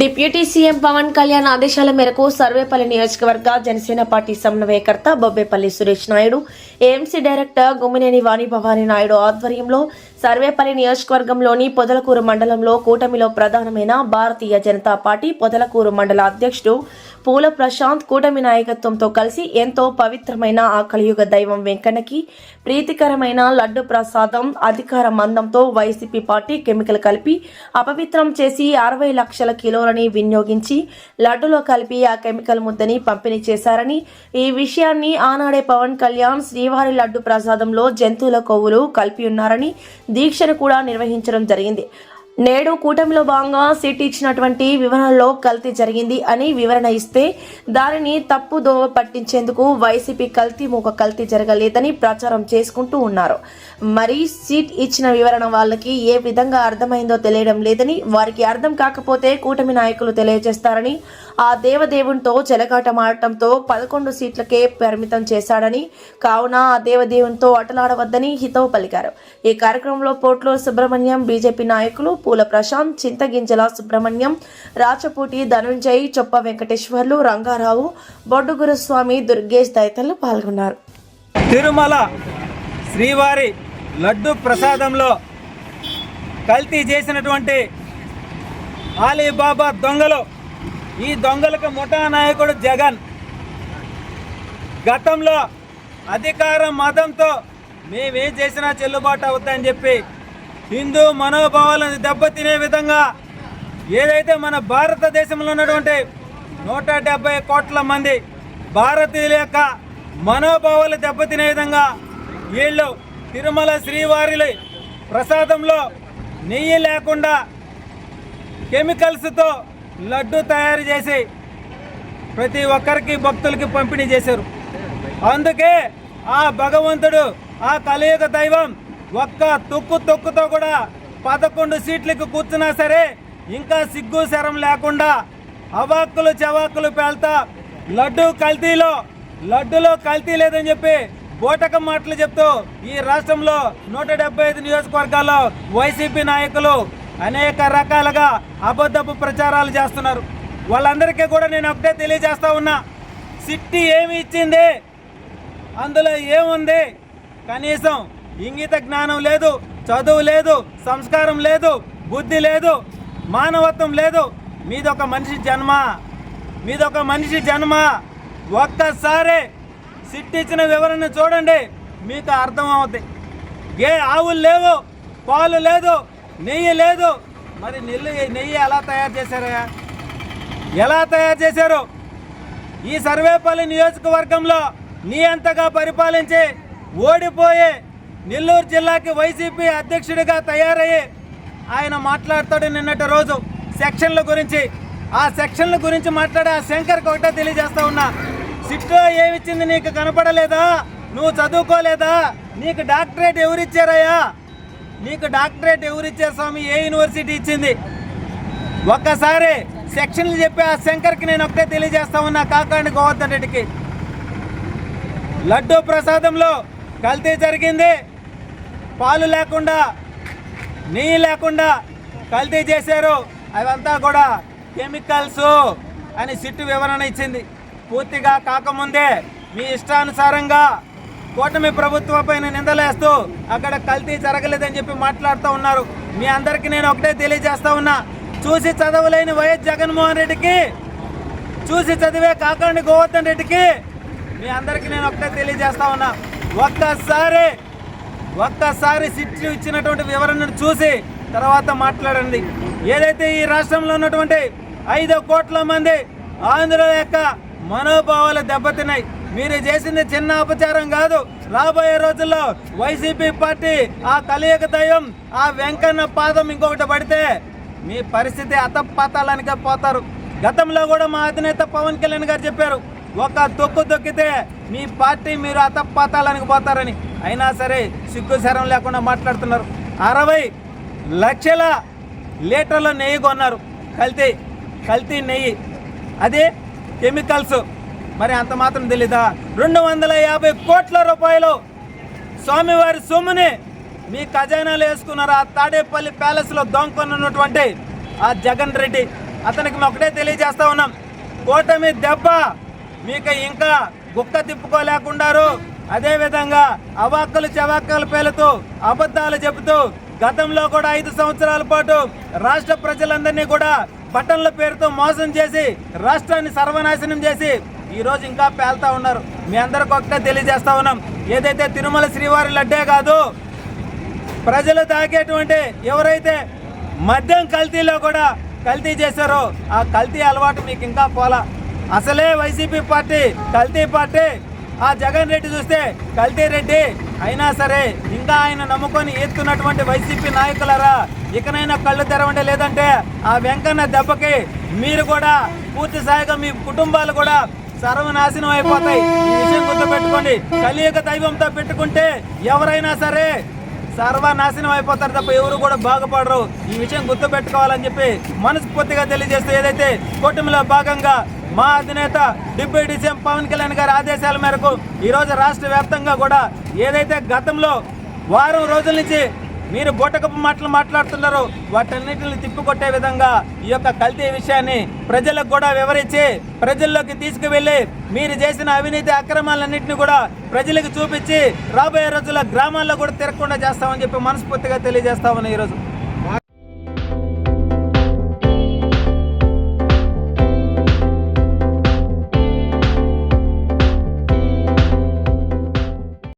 Deputy CM Pawan Kalyan ఆదేశాల మేరకు సర్వేపల్లి నియోజకవర్గ జనసేన పార్టీ సమన్వయకర్త బొబ్బేపల్లి సురేష్ నాయుడు ఏఎంసీ డైరెక్టర్ గుమ్మినేని వాణి భవానీ నాయుడు ఆధ్వర్యంలో సర్వేపల్లి నియోజకవర్గంలోని పొదలకూరు మండలంలో కూటమిలో ప్రధానమైన భారతీయ జనతా పార్టీ పొదలకూరు మండల అధ్యక్షుడు పూల ప్రశాంత్ కూటమి నాయకత్వంతో కలిసి ఎంతో పవిత్రమైన ఆ కలియుగ దైవం వెంకన్నకి ప్రీతికరమైన లడ్డు ప్రసాదం అధికార మందంతో వైసీపీ పార్టీ కెమికల్ కలిపి అపవిత్రం చేసి అరవై లక్షల కిలోలని వినియోగించి లడ్డులో కలిపి ఆ కెమికల్ ముద్దని పంపిణీ చేశారని ఈ విషయాన్ని ఆనాడే పవన్ కళ్యాణ్ శ్రీవారి లడ్డు ప్రసాదంలో జంతువుల కొవ్వులు కలిపి ఉన్నారని దీక్షను కూడా నిర్వహించడం జరిగింది. నేడు కూటమిలో భాగంగా సిట్ ఇచ్చినటువంటి వివరణలో కల్తీ జరిగింది అని వివరణ ఇస్తే దానిని తప్పు దోవ పట్టించేందుకు వైసీపీ కల్తీ మూక కల్తీ జరగలేదని ప్రచారం చేసుకుంటూ ఉన్నారు. మరి సీట్ ఇచ్చిన వివరణ వాళ్ళకి ఏ విధంగా అర్థమైందో తెలియడం లేదని వారికి అర్థం కాకపోతే కూటమి నాయకులు తెలియజేస్తారని ఆ దేవదేవునితో చెలగాటమాడటంతో పదకొండు సీట్లకే పరిమితం చేశాడని కావున ఆ దేవదేవునితో అటలాడవద్దని హితవు పలికారు. ఈ కార్యక్రమంలో పోట్లో సుబ్రహ్మణ్యం బీజేపీ నాయకులు పూల ప్రశాంత్ చింతగింజల సుబ్రహ్మణ్యం రాచపూటి ధనుంజయ్ చొప్ప వెంకటేశ్వర్లు రంగారావు బొడ్డుగురుస్వామి దుర్గేష్ తదితరులు పాల్గొన్నారు. తిరుమల శ్రీవారి లడ్డు ప్రసాదంలో కల్తీ చేసినటువంటి ఆలీబాబా దొంగలు ఈ దొంగలకు ముఠా నాయకుడు జగన్. గతంలో అధికార మతంతో మేమేం చేసినా చెల్లుబాటు అవుతాయని చెప్పి హిందూ మనోభావాలను దెబ్బతినే విధంగా ఏదైతే మన భారతదేశంలో ఉన్నటువంటి నూట డెబ్బై కోట్ల మంది భారతీయుల యొక్క మనోభావాలు దెబ్బతినే విధంగా వీళ్ళు తిరుమల శ్రీవారి ప్రసాదంలో నెయ్యి లేకుండా కెమికల్స్తో లడ్డు తయారు చేసి ప్రతి ఒక్కరికి భక్తులకి పంపిణీ చేశారు. అందుకే ఆ భగవంతుడు ఆ కలియుగ దైవం ఒక్క తొక్కు తొక్కుతో కూడా పదకొండు సీట్లకు కూర్చున్నా సరే ఇంకా సిగ్గు శరం లేకుండా అవాక్కులు చవాక్కులు పేల్తా లడ్డు కల్తీలో లడ్డులో కల్తీ లేదని చెప్పి బోటక మాటలు చెప్తూ ఈ రాష్ట్రంలో నూట డెబ్బై ఐదు నియోజకవర్గాల్లో వైసీపీ నాయకులు అనేక రకాలుగా అబద్ధపు ప్రచారాలు చేస్తున్నారు. వాళ్ళందరికీ కూడా నేను ఒకటే తెలియజేస్తా ఉన్నా. సిట్టి ఏమి ఇచ్చింది? అందులో ఏముంది? కనీసం ఇంగిత జ్ఞానం లేదు చదువు లేదు సంస్కారం లేదు బుద్ధి లేదు మానవత్వం లేదు. మీదొక మనిషి జన్మ. మీదొక మనిషి జన్మ. ఒక్కసారి సిట్టిచ్చిన వివరణ చూడండి మీకు అర్థం అవుద్ది. ఏ ఆవులు లేవు పాలు లేదు నెయ్యి లేదు. మరి నెల్లు నెయ్యి ఎలా తయారు చేశారయ్యా? ఎలా తయారు చేశారు? ఈ సర్వేపల్లి నియోజకవర్గంలో నీ అంతగా పరిపాలించి ఓడిపోయే నెల్లూరు జిల్లాకి వైసీపీ అధ్యక్షుడిగా తయారయ్యి ఆయన మాట్లాడతాడు నిన్నటి రోజు. సెక్షన్ల గురించి. ఆ సెక్షన్ల గురించి మాట్లాడే ఆ శంకర్కి ఒకటే తెలియజేస్తా ఉన్నా. సిట్లో ఏమిచ్చింది నీకు కనపడలేదా? నువ్వు చదువుకోలేదా? నీకు డాక్టరేట్ ఎవరిచ్చారయ్యా? నీకు డాక్టరేట్ ఎవరిచ్చారు స్వామి? ఏ యూనివర్సిటీ ఇచ్చింది? ఒక్కసారి సెక్షన్లు చెప్పి ఆ శంకర్కి నేను ఒక్కటే తెలియజేస్తా ఉన్నా కాకాండి గోవర్ధన్ రెడ్డికి. లడ్డూ ప్రసాదంలో కల్తీ జరిగింది. పాలు లేకుండా నెయ్యి లేకుండా కల్తీ చేశారు. అవంతా కూడా కెమికల్స్ అని సిట్టు వివరణ ఇచ్చింది. పూర్తిగా కాకముందే మీ ఇష్టానుసారంగా కూటమి ప్రభుత్వం పైన నిందలేస్తూ అక్కడ కల్తీ జరగలేదని చెప్పి మాట్లాడుతూ ఉన్నారు. మీ అందరికీ నేను ఒకటే తెలియజేస్తా ఉన్నా. చూసి చదవలేని వైఎస్ జగన్మోహన్ రెడ్డికి చూసి చదివే కాకండి గోవర్ధన్ రెడ్డికి మీ అందరికీ నేను ఒకటే తెలియజేస్తా ఉన్నా. ఒక్కసారి ఒక్కసారి సిట్ ఇచ్చినటువంటి వివరణను చూసి తర్వాత మాట్లాడండి. ఏదైతే ఈ రాష్ట్రంలో ఉన్నటువంటి ఐదు కోట్ల మంది ఆంధ్రుల యొక్క మనోభావాలు దెబ్బతిన్నాయి. మీరు చేసింది చిన్న అపచారం కాదు. రాబోయే రోజుల్లో వైసీపీ పార్టీ ఆ కలియక దయం ఆ వెంకన్న పాదం ఇంకొకటి పడితే మీ పరిస్థితి అతపాతాలనికే పోతారు. గతంలో కూడా మా అధినేత పవన్ కళ్యాణ్ గారు చెప్పారు ఒక తొక్కు తొక్కితే మీ పార్టీ మీరు అతపాతాలనికి పోతారని. అయినా సరే సిగ్గు శరం లేకుండా మాట్లాడుతున్నారు. అరవై లక్షల లీటర్ల నెయ్యి కొన్నారు. కల్తీ కల్తీ నెయ్యి. అదే కెమికల్స్. మరి అంత మాత్రం తెలీదా? రెండు వందల యాభై కోట్ల రూపాయలు స్వామివారి సొమ్ముని మీ ఖజానాలు వేసుకున్నారు. ఆ తాడేపల్లి ప్యాలెస్లో దొంగకొన్నటువంటి ఆ జగన్ రెడ్డి. అతనికి మేము ఒకటే తెలియజేస్తా ఉన్నాం. కూటమి దెబ్బ మీకు ఇంకా గుక్క తిప్పుకోలేకుండారు. అదేవిధంగా అవాక్కలు చవాక్కలు పేలుతూ అబద్ధాలు చెబుతూ గతంలో కూడా ఐదు సంవత్సరాల పాటు రాష్ట్ర ప్రజలందరినీ కూడా బటన్ల పేరుతో మోసం చేసి రాష్ట్రాన్ని సర్వనాశనం చేసి ఈరోజు ఇంకా పేల్తా ఉన్నారు. మీ అందరికి ఒకటే తెలియజేస్తా ఉన్నాం. ఏదైతే తిరుమల శ్రీవారి లడ్డే కాదు ప్రజలు తాగేటువంటి ఎవరైతే మద్యం కల్తీలో కూడా కల్తీ చేశారో ఆ కల్తీ అలవాటు మీకు ఇంకా పోలా. అసలే వైసీపీ పార్టీ కల్తీ పార్టీ. ఆ జగన్ రెడ్డి చూస్తే కల్తీ రెడ్డి. అయినా సరే ఇంకా ఆయన నమ్ముకొని ఎత్తున్నటువంటి వైసీపీ నాయకులరా ఇకనైనా కళ్ళు తెరవండి. లేదంటే ఆ వెంకన్న దెబ్బకి మీరు కూడా పూర్తి స్థాయిగా మీ కుటుంబాలు కూడా సర్వనాశనం అయిపోతాయి. ఈ విషయం గుర్తుపెట్టుకోండి. కలియుగ దైవంతో పెట్టుకుంటే ఎవరైనా సరే సర్వనాశనం అయిపోతారు తప్ప ఎవరు కూడా బాగుపడరు. ఈ విషయం గుర్తుపెట్టుకోవాలని చెప్పి మనస్ఫూర్తిగా తెలియజేస్తూ ఏదైతే కూటమిలో భాగంగా మా అధినేత డిప్యూటీ సీఎం పవన్ కళ్యాణ్ గారి ఆదేశాల మేరకు ఈరోజు రాష్ట్ర వ్యాప్తంగా కూడా ఏదైతే గతంలో వారం రోజుల నుంచి మీరు బొటకపు మాటలు మాట్లాడుతున్నారో వాటన్నిటిని తిప్పికొట్టే విధంగా ఈ యొక్క కల్తీ విషయాన్ని ప్రజలకు కూడా వివరించి ప్రజల్లోకి తీసుకువెళ్ళి మీరు చేసిన అవినీతి అక్రమాలన్నింటినీ కూడా ప్రజలకు చూపించి రాబోయే రోజుల్లో గ్రామాల్లో కూడా తిరగకుండా చేస్తామని చెప్పి మనస్ఫూర్తిగా తెలియజేస్తామని ఈరోజు.